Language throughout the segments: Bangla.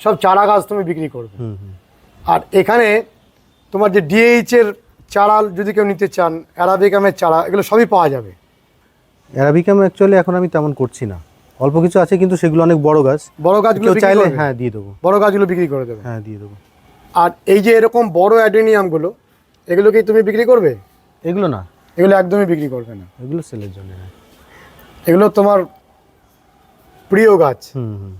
সব চারা গাছ তুমি বিক্রি করবে। আর এখানে তোমার যে ডিএইচ এর চারা যদি কেউ নিতে চান অ্যারাবিকামের চারা এগুলো সবই পাওয়া যাবে। অ্যারাবিকাম অ্যাকচুয়ালি এখন আমি তেমন করছি না। অল্প কিছু আছে কিন্তু সেগুলো অনেক বড় গাছ। বড় গাছগুলো চাইলে হ্যাঁ দিয়ে দেবো। বড় গাছগুলো বিক্রি করে দেবে। হ্যাঁ দিয়ে দেবো। আর এই যে এরকম বড় অ্যাডেনিয়ামগুলো এগুলো কি তুমি বিক্রি করবে? এগুলো না। এগুলো একদমই বিক্রি করবে না। এগুলো সেলের জন্য এগুলো তোমার প্রিয় গাছ। হুম হুম।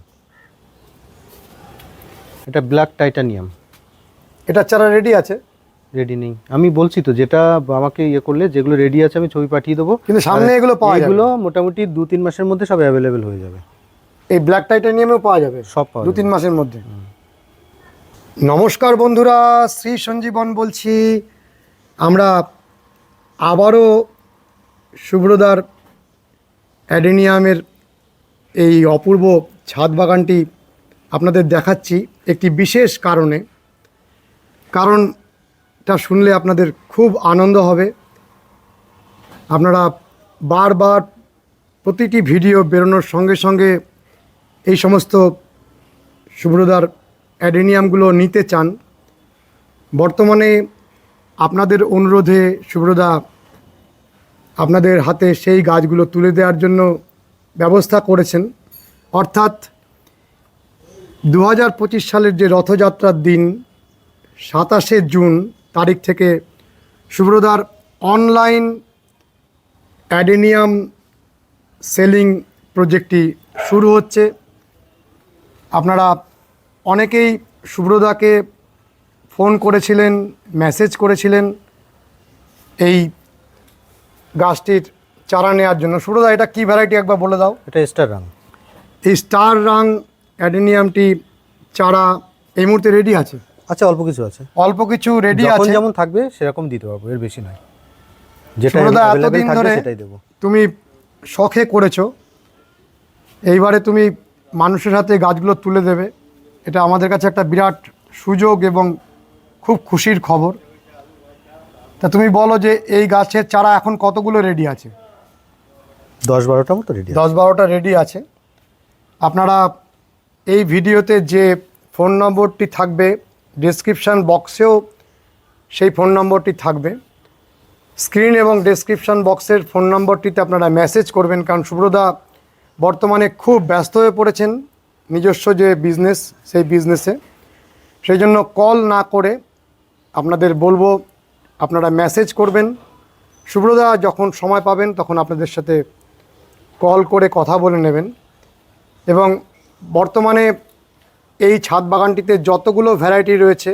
এটা ব্ল্যাক টাইটানিয়াম এটা চারা রেডি আছে? রেডি নেই। আমি বলছি তো যেটা আমাকে ইয়ে করলে যেগুলো রেডি আছে আমি ছবি পাঠিয়ে দেবো। কিন্তু সামনে এগুলো পাওয়া যাবে। এগুলো মোটামুটি দু তিন মাসের মধ্যে সব অ্যাভেলেবেল হয়ে যাবে। এই ব্ল্যাক টাইটানিয়ামেও পাওয়া যাবে? সব পাওয়া দু তিন মাসের মধ্যে। নমস্কার বন্ধুরা শ্রী সঞ্জীবন বলছি। আমরা আবারও শুভ্রদার অ্যাডেনিয়ামের এই অপূর্ব ছাদ বাগানটি আপনাদের দেখাচ্ছি একটি বিশেষ কারণে। কারণটা শুনলে আপনাদের খুব আনন্দ হবে। আপনারা বারবার প্রতিটি ভিডিও বেরোনোর সঙ্গে সঙ্গে এই সমস্ত সুব্রদার অ্যাডেনিয়ামগুলো নিতে চান। বর্তমানে আপনাদের অনুরোধে সুব্রদা আপনাদের হাতে সেই গাছগুলো তুলে দেওয়ার জন্য ব্যবস্থা করেছেন। অর্থাৎ দু হাজার পঁচিশ সালের যে রথযাত্রার দিন সাতাশে জুন তারিখ থেকে সুব্রদার অনলাইন অ্যাডেনিয়াম সেলিং প্রজেক্টটি শুরু হচ্ছে। আপনারা অনেকেই সুব্রদাকে ফোন করেছিলেন মেসেজ করেছিলেন এই গাছটির চারা নেওয়ার জন্য। সুব্রদা এটা কি ভ্যারাইটি একবার বলে দাও? এটা স্টার রাং। এই স্টার রাং অ্যাডেনিয়ামটি চারা এই মুহূর্তে রেডি আছে। আচ্ছা অল্প কিছু আছে। অল্প কিছু রেডি আছে। যেমন থাকবে সেরকম দিতে পারব এর বেশি নয়। যেটা এতদিন ধরে সেটাই দেবো। তুমি শখে করেছ। এইবারে তুমি মানুষের হাতে গাছগুলো তুলে দেবে। এটা আমাদের কাছে একটা বিরাট সুযোগ এবং খুব খুশির খবর। তা তুমি বলো যে এই গাছের চারা এখন কতগুলো রেডি আছে? দশ বারোটা মতো রেডি দশ বারোটা রেডি আছে। আপনারা এই ভিডিওতে যে ফোন নম্বরটি থাকবে ডেসক্রিপশান বক্সেও সেই ফোন নম্বরটি থাকবে। স্ক্রিন এবং ডেসক্রিপশান বক্সের ফোন নম্বরটিতে আপনারা মেসেজ করবেন কারণ সুব্রদা বর্তমানে খুব ব্যস্ত হয়ে পড়েছেন নিজস্ব যে বিজনেস সেই বিজনেসে সেই জন্য কল না করে আপনাদের বলব, আপনারা মেসেজ করবেন। সুব্রদা যখন সময় পাবেন তখন আপনাদের সাথে কল করে কথা বলে নেবেন। এবং বর্তমানে এই ছাদ বাগানটিতে যতগুলো ভ্যারাইটি রয়েছে,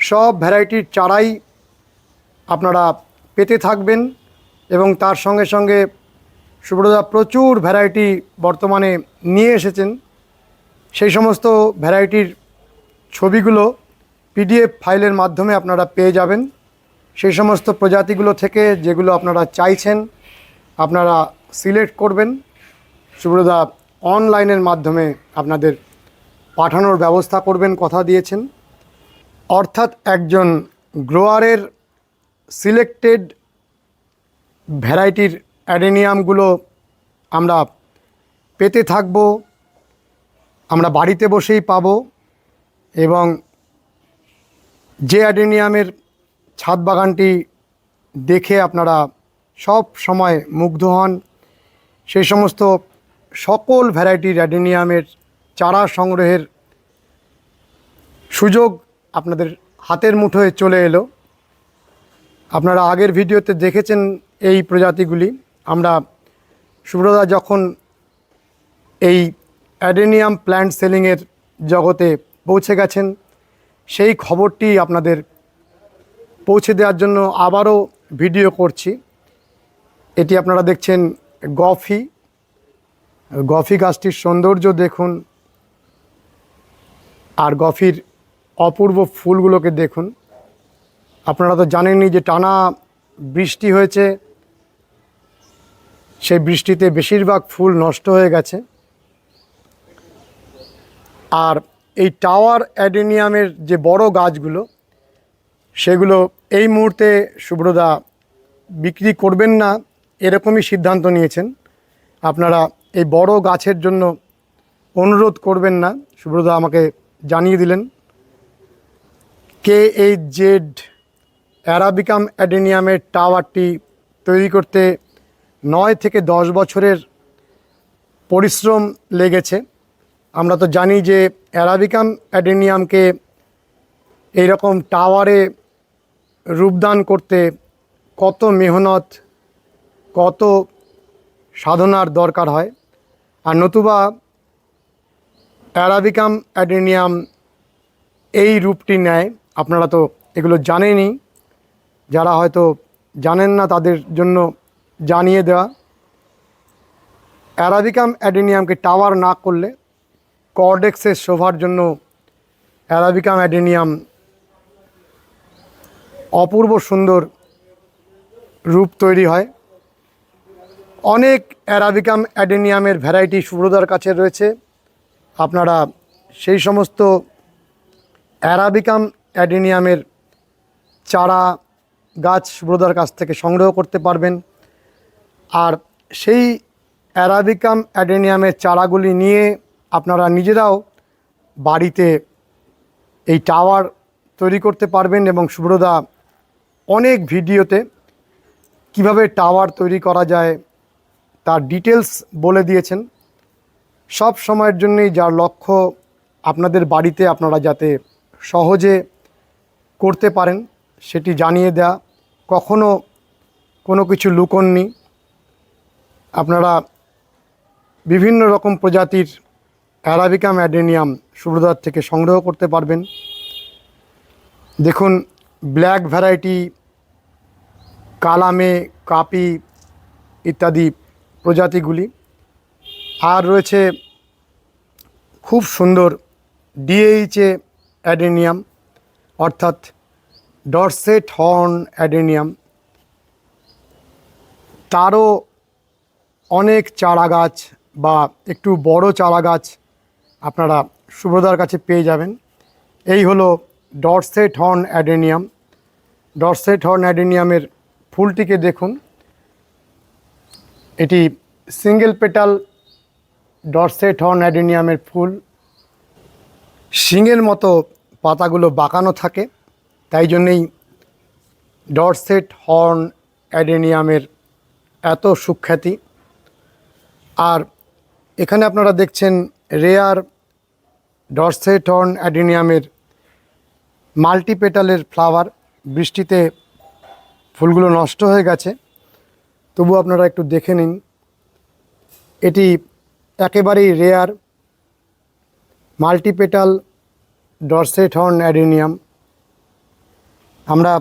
সব ভ্যারাইটির চারাই আপনারা পেতে থাকবেন এবং তার সঙ্গে সঙ্গে সুব্রদা প্রচুর ভ্যারাইটি বর্তমানে নিয়ে এসেছেন। সেই সমস্ত ভ্যারাইটির ছবিগুলো পিডিএফ ফাইলের মাধ্যমে আপনারা পেয়ে যাবেন। সেই সমস্ত প্রজাতিগুলো থেকে যেগুলো আপনারা চাইছেন, আপনারা সিলেক্ট করবেন। সুব্রদা অনলাইনের মাধ্যমে আপনাদের পাঠানোর ব্যবস্থা করবেন, কথা দিয়েছেন। অর্থাৎ একজন গ্রোয়ারের সিলেক্টেড ভ্যারাইটির অ্যাডেনিয়ামগুলো আমরা পেতে থাকব, আমরা বাড়িতে বসেই পাবো এবং যে অ্যাডেনিয়ামের ছাদ বাগানটি দেখে আপনারা সব সময় মুগ্ধ হন। সেই সমস্ত সকল ভ্যারাইটির অ্যাডেনিয়ামের চারা সংগ্রহের সুযোগ আপনাদের হাতের মুঠোয় চলে এলো। আপনারা আগের ভিডিওতে দেখেছেন এই প্রজাতিগুলি। আমরা সুব্রদা যখন এই অ্যাডেনিয়াম প্ল্যান্ট সেলিংয়ের জগতে পৌঁছে গেছেন, সেই খবরটি আপনাদের পৌঁছে দেওয়ার জন্য আবারও ভিডিও করছি। এটি আপনারা দেখছেন গফি। গফি গাছটির সৌন্দর্য দেখুন আর গফির অপূর্ব ফুলগুলোকে দেখুন। আপনারা তো জানেনই যে টানা বৃষ্টি হয়েছে, সেই বৃষ্টিতে বেশিরভাগ ফুল নষ্ট হয়ে গেছে। আর এই টাওয়ার অ্যাডেনিয়ামের যে বড় গাছগুলো, সেগুলো এই মুহূর্তে সুব্রদা বিক্রি করবেন না, এরকমই সিদ্ধান্ত নিয়েছেন। আপনারা এই বড় গাছের জন্য অনুরোধ করবেন না। সুব্রদা আমাকে জানিয়ে দিলেন। কে এইচ জেড অ্যারাবিকাম অ্যাডেনিয়ামের টাওয়ারটি তৈরি করতে নয় থেকে দশ বছরের পরিশ্রম লেগেছে। আমরা তো জানি যে অ্যারাবিকাম অ্যাডেনিয়ামকে এইরকম টাওয়ারে রূপদান করতে কত মেহনত, কত সাধনার দরকার হয়। আর নতুবা অ্যারাবিকাম অ্যাডেনিয়াম এই রূপটি নেয়। আপনারা তো এগুলো জানেনই। যারা হয়তো জানেন না তাদের জন্য জানিয়ে দেওয়া। অ্যারাবিকাম অ্যাডেনিয়ামকে টাওয়ার না করলে কর্ডেক্সের শোভার জন্য অ্যারাবিকাম অ্যাডেনিয়াম অপূর্ব সুন্দর রূপ তৈরি হয়। অনেক অ্যারাবিকাম অ্যাডেনিয়ামের ভ্যারাইটি সুব্রতার কাছে রয়েছে। আপনারা সেই সমস্ত অ্যারাবিকাম অ্যাডেনিয়ামের চারা গাছ সুব্রতার কাছ থেকে সংগ্রহ করতে পারবেন। আর সেই অ্যারাবিকাম অ্যাডেনিয়ামের চারাগুলি নিয়ে আপনারা নিজেরাও বাড়িতে এই টাওয়ার তৈরি করতে পারবেন এবং সুব্রদা অনেক ভিডিওতে কীভাবে টাওয়ার তৈরি করা যায় তার ডিটেলস বলে দিয়েছেন। সব সময়ের জন্যই যার লক্ষ্য আপনাদের বাড়িতে আপনারা যাতে সহজে করতে পারেন, সেটি জানিয়ে দেয়া। কখনো কোনো কিছু লুকননি। আপনারা বিভিন্ন রকম প্রজাতির অ্যারাবিকাম অ্যাডেনিয়াম সুরদার থেকে সংগ্রহ করতে পারবেন। দেখুন ব্ল্যাক ভ্যারাইটি কালামে, কাপি ইত্যাদি প্রজাতিগুলি। আর রয়েছে খুব সুন্দর ডিএইচএ অ্যাডেনিয়াম, অর্থাৎ ডরসেট হর্ন অ্যাডেনিয়াম। তারও অনেক চারা গাছ বা একটু বড় চারা গাছ আপনারা সুব্রদার কাছে পেয়ে যাবেন। এই হলো Dorset horn adenium. Dorset horn অ্যাডেনিয়ামের ফুলটিকে দেখুন। এটি সিঙ্গেল পেটাল ডরসেট হর্ন অ্যাডেনিয়ামের ফুল। শিঙের মতো পাতাগুলো বাঁকানো থাকে, তাই জন্যেই ডরসেট হর্ন অ্যাডেনিয়ামের এত সুখ্যাতি। আর এখানে আপনারা দেখছেন রেয়ার ডরসেট হর্ন অ্যাডেনিয়ামের মাল্টিপেটালের ফ্লাওয়ার বৃষ্টিতে ফুলগুলো নষ্ট হয়ে গেছে। তবু আপনারা একটু দেখে নিন। এটি একেবারেই rare multipetal Dorset horn adenium আমরা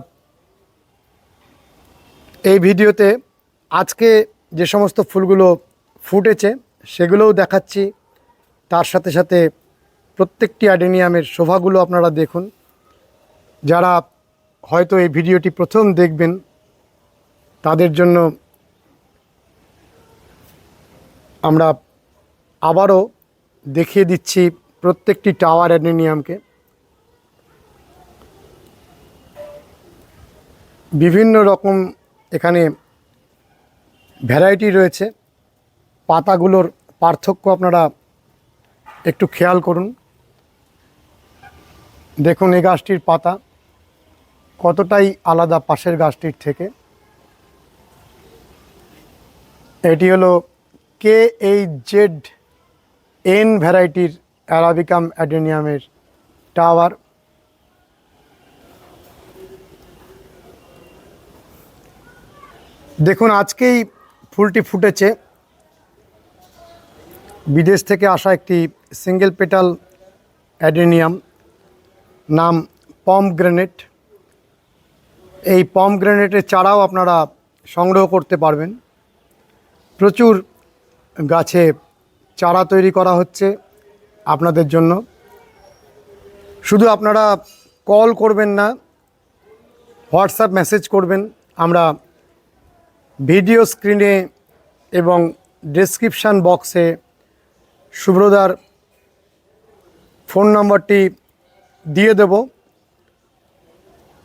এই ভিডিওতে আজকে যে সমস্ত ফুলগুলো ফুটেছে, সেগুলোও দেখাচ্ছি। তার সাথে সাথে প্রত্যেকটি অ্যাডেনিয়ামের শোভাগুলো আপনারা দেখুন। যারা হয়তো এই ভিডিওটি প্রথম দেখবেন, তাদের জন্য আমরা আবারও দেখিয়ে দিচ্ছি প্রত্যেকটি টাওয়ার অ্যাডেনিয়ামকে। বিভিন্ন রকম এখানে ভ্যারাইটি রয়েছে। পাতাগুলোর পার্থক্য আপনারা একটু খেয়াল করুন। দেখুন এই গাছটির পাতা কতটাই আলাদা পাশের গাছটির থেকে। এটি হলো কে এইচ জেড এন ভ্যারাইটির অ্যারাবিকাম অ্যাডেনিয়ামের টাওয়ার দেখুন, আজকেই ফুলটি ফুটেছে। বিদেশ থেকে আসা একটি সিঙ্গেল পেটাল অ্যাডেনিয়াম নাম পম গ্রেনেট এই পম গ্রেনেটের চারাও আপনারা সংগ্রহ করতে পারবেন। প্রচুর গাছে চারা তৈরি করা হচ্ছে আপনাদের জন্য। শুধু আপনারা কল করবেন না, হোয়াটসঅ্যাপ মেসেজ করবেন। আমরা ভিডিও স্ক্রিনে এবং ডেসক্রিপশান বক্সে সুব্রদার ফোন নম্বরটি দিয়ে দেব।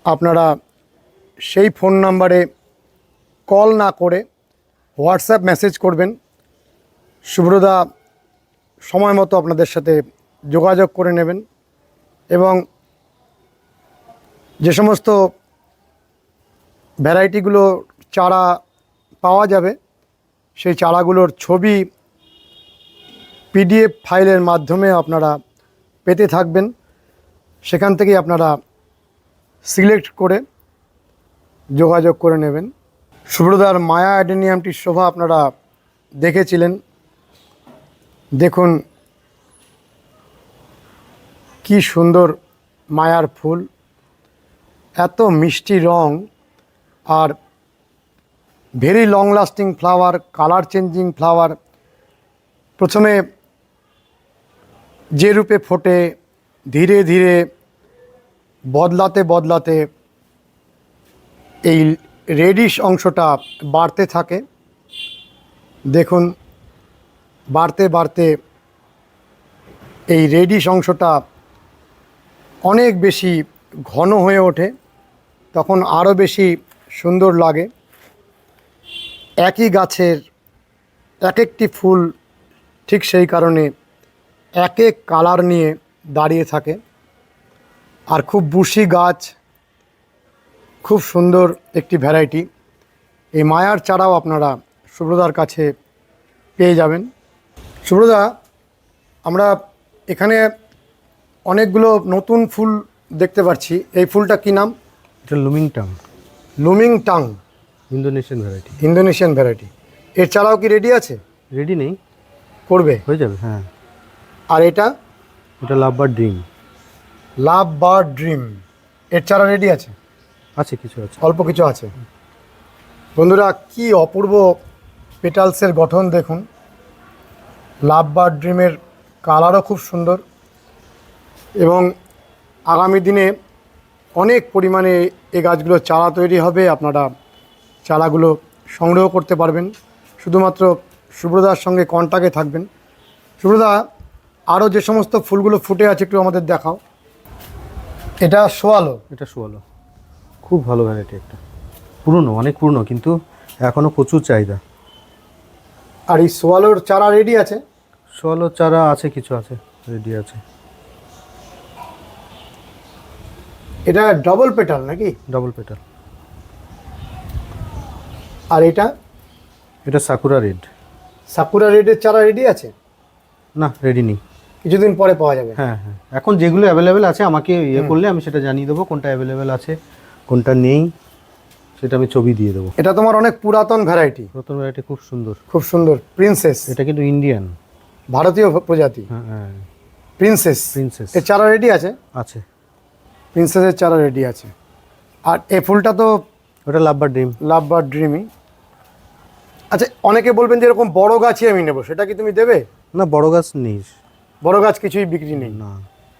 আপনারা সেই ফোন নাম্বারে কল না করে হোয়াটসঅ্যাপ মেসেজ করবেন। সুব্রদা সময় মতো আপনাদের সাথে যোগাযোগ করে নেবেন এবং যে সমস্ত ভ্যারাইটিগুলো চারা পাওয়া যাবে, সেই চারাগুলোর ছবি পিডিএফ ফাইলের মাধ্যমে আপনারা পেতে থাকবেন। সেখান থেকেই আপনারা সিলেক্ট করে যোগাযোগ করে নেবেন। সুব্রদার মায়া অ্যাডেনিয়ামটির শোভা আপনারা দেখেছিলেন। দেখুন কি সুন্দর মায়ার ফুল, এত মিষ্টি রং আর very long lasting flower colour changing flower প্রথমে যে রূপে ফোটে, ধীরে ধীরে বদলাতে বদলাতে এই রেডিশ অংশটা বাড়তে থাকে। দেখুন বাড়তে বাড়তে এই রেডিশ অংশটা অনেক বেশি ঘন হয়ে ওঠে, তখন আরও বেশি সুন্দর লাগে। একই গাছের এক একটি ফুল ঠিক সেই কারণে এক এক কালার নিয়ে দাঁড়িয়ে থাকে। আর খুব বুশি গাছ, খুব সুন্দর একটি ভ্যারাইটি। এই মায়ার চারাও আপনারা সুব্রদার কাছে পেয়ে যাবেন। সুব্রদা আমরা এখানে অনেকগুলো নতুন ফুল দেখতে পাচ্ছি এই ফুলটা কি নাম? এটা লুমিং টাং লুমিং টাং ইন্দোনেশিয়ান ভ্যারাইটি ইন্দোনেশিয়ান ভ্যারাইটি এর চারাও কি রেডি আছে? রেডি নেই। করবে? হয়ে যাবে হ্যাঁ। আর এটা? এটা লাভবার ড্রিম লাভ বার ড্রিম এর চারা রেডি আছে? আছে কিছু আছে। অল্প কিছু আছে। বন্ধুরা কি অপূর্ব পেটালসের গঠন দেখুন। লাভ বার ড্রিমের কালারও খুব সুন্দর এবং আগামী দিনে অনেক পরিমাণে এই গাছগুলো চারা তৈরি হবে। আপনারা চারাগুলো সংগ্রহ করতে পারবেন। শুধুমাত্র সুব্রদার সঙ্গে কন্টাক্টে থাকবেন। সুব্রদা আরও যে সমস্ত ফুলগুলো ফুটে আছে একটু আমাদের দেখাও। এটা সোয়ালো। এটা শোয়ালো খুব ভালো ভ্যারাইটি একটা। পুরনো অনেক পুরনো কিন্তু এখনও প্রচুর চাহিদা। আর এই সোয়ালোর চারা রেডি আছে। শোয়ালো চারা আছে কিছু আছে রেডি আছে। এটা ডবল পেটাল নাকি? ডবল পেটাল আর এটা? এটা সাকুরা রেড সাকুরা রেডের চারা রেডি আছে? না রেডি নেই। কিছুদিন পরে পাওয়া যাবে। হ্যাঁ হ্যাঁ। এখন যেগুলো অ্যাভেলেবেল আছে আমাকে ইয়ে করলে আমি সেটা জানিয়ে দেবো কোনটা অ্যাভেলেবেল আছে কোনটা নেই সেটা আমি ছবি দিয়ে দেবো। এটা তোমার অনেক পুরাতন ভ্যারাইটি নতুন ভ্যারাইটি খুব সুন্দর। খুব সুন্দর প্রিন্সেস এটা কিন্তু ইন্ডিয়ান ভারতীয় প্রজাতি। হ্যাঁ হ্যাঁ। প্রিন্সেস প্রিন্সেস এর চারা রেডি আছে? আছে। প্রিন্সেসের চারা রেডি আছে। আর এ ফুলটা তো ওটা লাভবার ড্রিম লাভ বা ড্রিমি আচ্ছা অনেকে বলবেন যে এরকম বড় গাছই আমি নেব সেটা কি তুমি দেবে? না বড় গাছ নেই। বড় গাছ কিছুই বিক্রি নেই। না।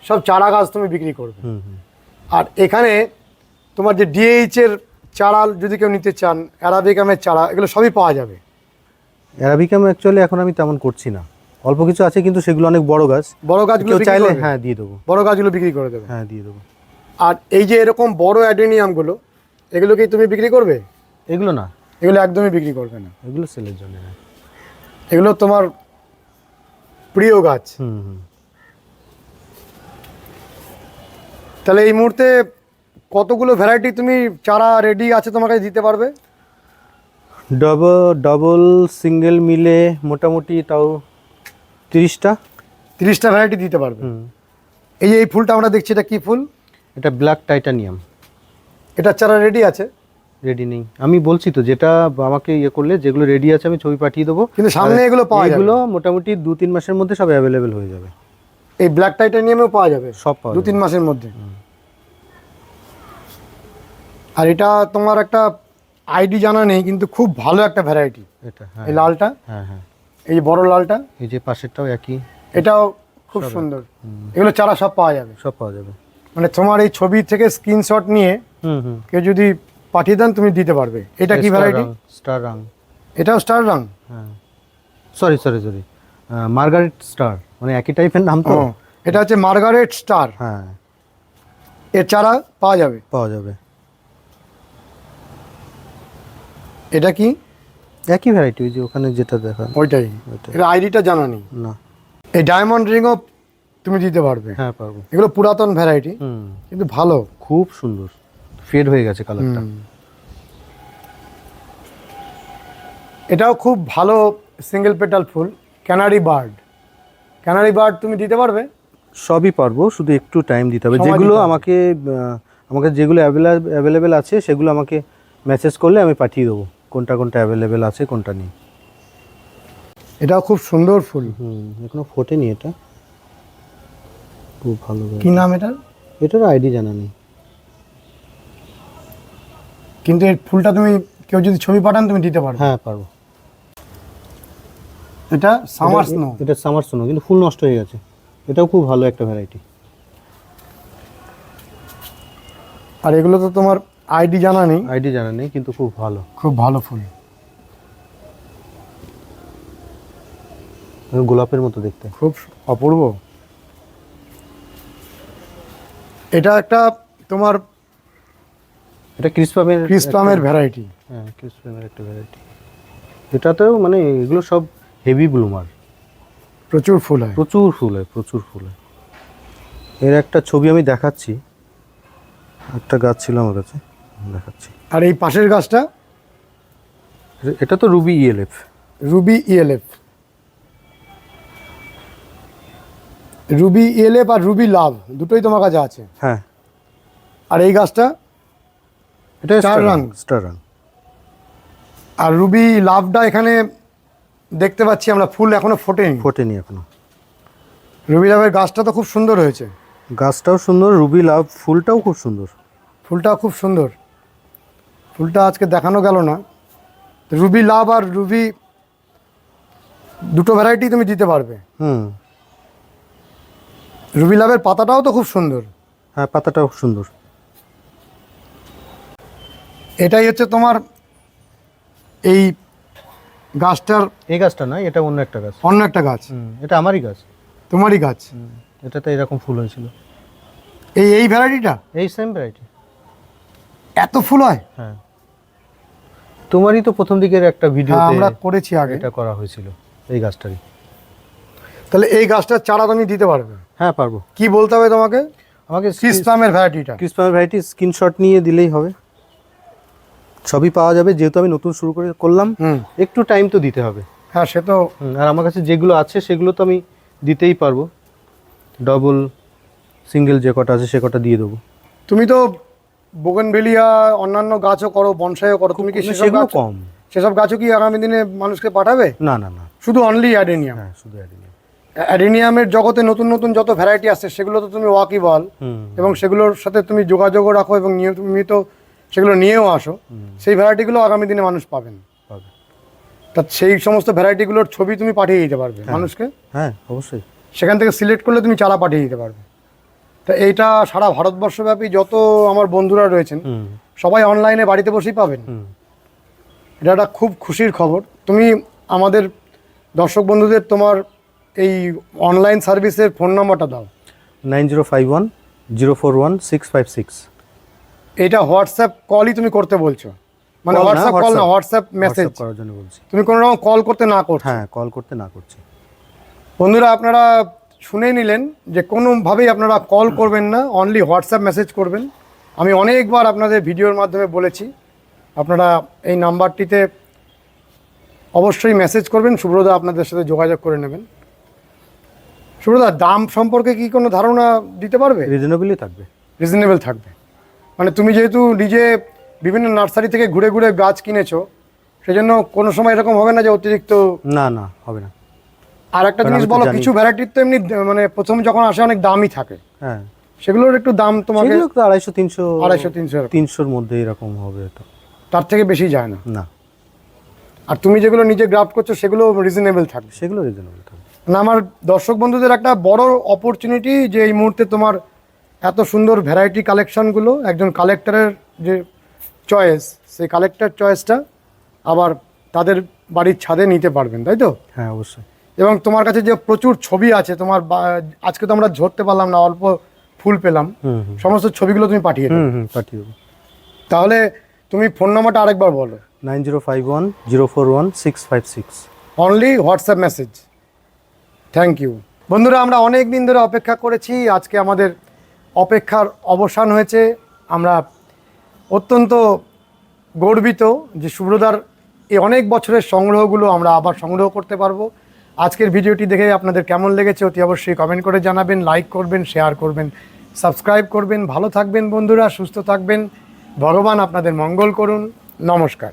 সব চারা গাছ তুমি বিক্রি করবে। হুম হুম। আর এখানে তোমার যে ডিএইচ এর চারা যদি কেউ নিতে চান অ্যারাবিকামের চারা এগুলো সবই পাওয়া যাবে। অ্যারাবিকাম অ্যাকচুয়ালি এখন আমি তেমন করছি না। অল্প কিছু আছে কিন্তু সেগুলো অনেক বড় গাছ। বড় গাছগুলো চাইলে হ্যাঁ দিয়ে দেবো। বড় গাছগুলো বিক্রি করে দেবে? হ্যাঁ দিয়ে দেবো। আর এই যে এরকম বড় অ্যাডেনিয়ামগুলো এগুলো কি তুমি বিক্রি করবে? এগুলো না। এগুলো একদমই বিক্রি করবে না। এগুলো সেলের জন্য না এগুলো তোমার প্রিয় গাছ। হুম হুম। তাহলে এই মুহূর্তে কতগুলো ভ্যারাইটি তুমি চারা রেডি আছে তোমাকে দিতে পারবে? ডবল ডবল সিঙ্গেল মিলে মোটামুটি তাও তিরিশটা। তিরিশটা ভ্যারাইটি দিতে পারবে। এই যে এই ফুলটা আমরা দেখছি এটা কি ফুল? এটা ব্ল্যাক টাইটানিয়াম এটা চারা রেডি আছে? রেডি নেই। আমি বলছি তো যেটা আমাকে ইয়ে করলে যেগুলো রেডি আছে আমি ছবি পাঠিয়ে দেবো। কিন্তু সামনে এগুলো পাওয়া এগুলো মোটামুটি দু তিন মাসের মধ্যে সব অ্যাভেলেবেল হয়ে যাবে। এই ব্ল্যাক টাইটানিয়ামেও পাওয়া যাবে? সব পাওয়া দু তিন মাসের মধ্যে? আর এটা তোমার একটা আইডি জানা নেই কিন্তু খুব ভালো একটা ভ্যারাইটি এটা হ্যাঁ। এই লালটা? হ্যাঁ হ্যাঁ। এই যে বড় লালটা এই যে পাশেরটাও একই। এটাও খুব সুন্দর। এগুলো চারা সব পাওয়া যাবে? সব পাওয়া যাবে। মানে তোমার এই ছবি থেকে স্ক্রিনশট নিয়ে হুম হুম। কেউ যদি পাঠিয়ে দেন তুমি দিতে পারবে। এটা কি ভ্যারাইটি স্টার রাং এটাও স্টার রাং? হ্যাঁ। Sorry sorry sorry Margaret star মানে একই টাইপের নাম তো? এটা হচ্ছে মার্গারেট স্টার। হ্যাঁ। এর চারা পাওয়া যাবে? পাওয়া যাবে। এটা কি? একই ভ্যারাইটি ওই যে ওখানে যেটা দেখা ওইটাই। এটা আইডিটা জানা নেই। না। এই ডায়মন্ড রিংও তুমি দিতে পারবে। হ্যাঁ পারব। এগুলো পুরাতন ভ্যারাইটি কিন্তু ভালো। খুব সুন্দর। ফেড হয়ে গেছে কালারটা এটাও খুব ভালো সিঙ্গেল পেটাল ফুল ক্যানারি বার্ড ক্যানারি বার্ড তুমি দিতে পারবে? সবই পারব শুধু একটু টাইম দিতে হবে। যেগুলো আমাকে আমাকে যেগুলো অ্যাভেলেবেল আছে সেগুলো আমাকে মেসেজ করলে আমি পাঠিয়ে দেবো। কোনটা কোনটা অ্যাভেলেবেল আছে কোনটা নেই। এটাও খুব সুন্দর ফুল। হুম এখনও ফোটেনি এটা। খুব ভালো কি নাম এটার? এটার আইডি জানা নেই। কিন্তু এই ফুলটা তুমি কেউ যদি ছবি পাঠান তুমি দিতে পারো। হ্যাঁ পারব। এটা সামার স্নো এটা সামার স্নো কিন্তু ফুল নষ্ট হয়ে গেছে। এটাও খুব ভালো একটা ভ্যারাইটি আর এগুলো তো তোমার আইডি জানা নেই। আইডি জানা নেই কিন্তু খুব ভালো। খুব ভালো ফুল। গোলাপের মতো দেখতে। খুব অপূর্ব। এটা একটা তোমার এটা ক্রিসপামের ক্রিসপামের ভ্যারাইটি হ্যাঁ ক্রিসপামের একটা ভ্যারাইটি এটাতেও মানে এগুলো সব হেভি ব্লুমার প্রচুর ফুল হয়। প্রচুর ফুল হয় প্রচুর ফুল হয়। এর একটা ছবি আমি দেখাচ্ছি। একটা গাছ ছিল আমার কাছে। দেখাচ্ছি। আর এই পাশের গাছটা? এটা- তো Ruby ELF Ruby ELF Ruby ELF আর রুবি লাভ দুটোই তোমার কাছে আছে? হ্যাঁ। আর এই গাছটা? এটা স্টার রাং। স্টার রাং আর রুবি লাভটা এখানে দেখতে পাচ্ছি আমরা ফুল এখনও ফোটেনি। ফোটেনি এখনও। রুবি লাভের গাছটা তো খুব সুন্দর হয়েছে। গাছটাও সুন্দর রুবি লাভ ফুলটাও খুব সুন্দর। ফুলটাও খুব সুন্দর। ফুলটা আজকে দেখানো গেল না। রুবি লাভ আর রুবি দুটো ভ্যারাইটি তুমি দিতে পারবে। হুম। রুবি লাভের পাতাটাও তো খুব সুন্দর। হ্যাঁ পাতাটাও খুব সুন্দর। এটাই হচ্ছে তোমার এই গাছটার এই গাছটা নয় এটা অন্য একটা গাছ। অন্য একটা গাছ। এটা আমারই গাছ। তোমারই গাছ। এটাতে এরকম ফুল হয়েছিল। এই এই ভ্যারাইটিটা এই সেম ভ্যারাইটি এত ফুল হয়? হ্যাঁ। তোমারই তো প্রথম দিকের একটা ভিডিও হ্যাঁ আমরা করেছি আগে। এটা করা হয়েছিল এই গাছটারই। তাহলে এই গাছটার চারা তুমি দিতে পারবে? হ্যাঁ পারব। কি বলতে হবে তোমাকে? আমাকে ক্রিসপামের ভ্যারাইটিটা ক্রিসপামের ভ্যারাইটি স্ক্রিনশট নিয়ে দিলেই হবে। সবই পাওয়া যাবে যেহেতু আমি নতুন শুরু করে করলাম একটু টাইম তো দিতে হবে। হ্যাঁ সে তো আর আমার কাছে যেগুলো আছে সেগুলো তো আমি দিতেই পারব। ডবল সিঙ্গেল যে কটা আছে সে কটা দিয়ে দেবো। তুমি তো বোগেনভেলিয়া অন্যান্য গাছও করো বনসাইও করো তুমি কি সেসব সেগুলো গাছ কম। সেসব গাছও কি আগামী দিনে মানুষকে পাঠাবে? না না না। শুধু অনলি অ্যাডেনিয়াম হ্যাঁ শুধু অ্যাডিনিয়াম অ্যাডেনিয়ামের জগতে নতুন নতুন যত ভ্যারাইটি আসছে সেগুলো তো তুমি ওয়াকিবল হুম। এবং সেগুলোর সাথে তুমি যোগাযোগও রাখো এবং নিয়মিত সেগুলো নিয়েও আসো। সেই ভ্যারাইটিগুলো আগামী দিনে মানুষ পাবেন। তা সেই সমস্ত ভ্যারাইটিগুলোর ছবি তুমি পাঠিয়ে দিতে পারবে মানুষকে। হ্যাঁ অবশ্যই। সেখান থেকে সিলেক্ট করলে তুমি চারা পাঠিয়ে দিতে পারবে। তা এইটা সারা ভারতবর্ষব্যাপী যত আমার বন্ধুরা রয়েছেন সবাই অনলাইনে বাড়িতে বসেই পাবেন। এটা একটা খুব খুশির খবর। তুমি আমাদের দর্শক বন্ধুদের তোমার এই অনলাইন সার্ভিসের ফোন নম্বরটা দাও। Nine zero five one zero four one six five six. এটা হোয়াটসঅ্যাপ কলই তুমি করতে বলছো। মানে হোয়াটসঅ্যাপ কল না হোয়াটসঅ্যাপ। মেসেজ করার জন্য বলছি। তুমি কোনো রকম কল করতে না করছ। হ্যাঁ কল করতে না করছি। বন্ধুরা আপনারা শুনে নিলেন যে কোনোভাবেই আপনারা কল করবেন না অনলি হোয়াটসঅ্যাপ মেসেজ করবেন। আমি অনেকবার আপনাদের ভিডিওর মাধ্যমে বলেছি আপনারা এই নাম্বারটিতে অবশ্যই মেসেজ করবেন সুব্রদা আপনাদের সাথে যোগাযোগ করে নেবেন। সুব্রদা দাম সম্পর্কে কি কোনো ধারণা দিতে পারবে? রিজনেবলই থাকবে। রিজনেবল থাকবে। মানে তুমি যেহেতু নিজে বিভিন্ন নার্সারি থেকে ঘুরে ঘুরে গাছ কিনেছো সেজন্য কোনো সময় এরকম হবে না যে অতিরিক্ত না না হবে না। আর একটা জিনিস বলো কিছু ভ্যারাইটির তো এমনি মানে প্রথম যখন আসে অনেক দামই থাকে। হ্যাঁ। সেগুলোর একটু দাম তোমাকে সেগুলো তো আড়াইশো তিনশো আড়াইশো তিনশো। তিনশোর মধ্যে এরকম হবে তো তার থেকে বেশি যায় না। না। আর তুমি যেগুলো নিজে গ্রাফট করছ সেগুলো রিজনেবল থাকবে। সেগুলো রিজনেবল থাকবে। না আমার দর্শক বন্ধুদের একটা বড় অপরচুনিটি যে এই মুহূর্তে তোমার এত সুন্দর ভ্যারাইটি কালেকশনগুলো একজন কালেক্টরের যে চয়েস সেই কালেক্টর চয়েসটা আবার তাদের বাড়ির ছাদে নিতে পারবেন তাই তো? হ্যাঁ অবশ্যই। এবং তোমার কাছে যে প্রচুর ছবি আছে তোমার বা- আজকে তো আমরা ঝরতে পারলাম না অল্প ফুল পেলাম। সমস্ত ছবিগুলো তুমি পাঠিয়ে পাঠিয়ে তাহলে তুমি ফোন নাম্বারটা আরেকবার বলো। Nine zero five one zero four one six five six. Only WhatsApp message thank you বন্ধুরা আমরা অনেক দিন ধরে অপেক্ষা করেছি। আজকে আমাদের অপেক্ষার অবসান হয়েছে। আমরা অত্যন্ত গর্বিত যে সুব্রদার এই অনেক বছরের সংগ্রহগুলো আমরা আবার সংগ্রহ করতে পারব। আজকের ভিডিওটি দেখে আপনাদের কেমন লেগেছে অতি অবশ্যই কমেন্ট করে জানাবেন লাইক করবেন শেয়ার করবেন সাবস্ক্রাইব করবেন। ভালো থাকবেন বন্ধুরা, সুস্থ থাকবেন। ভগবান আপনাদের মঙ্গল করুন। নমস্কার।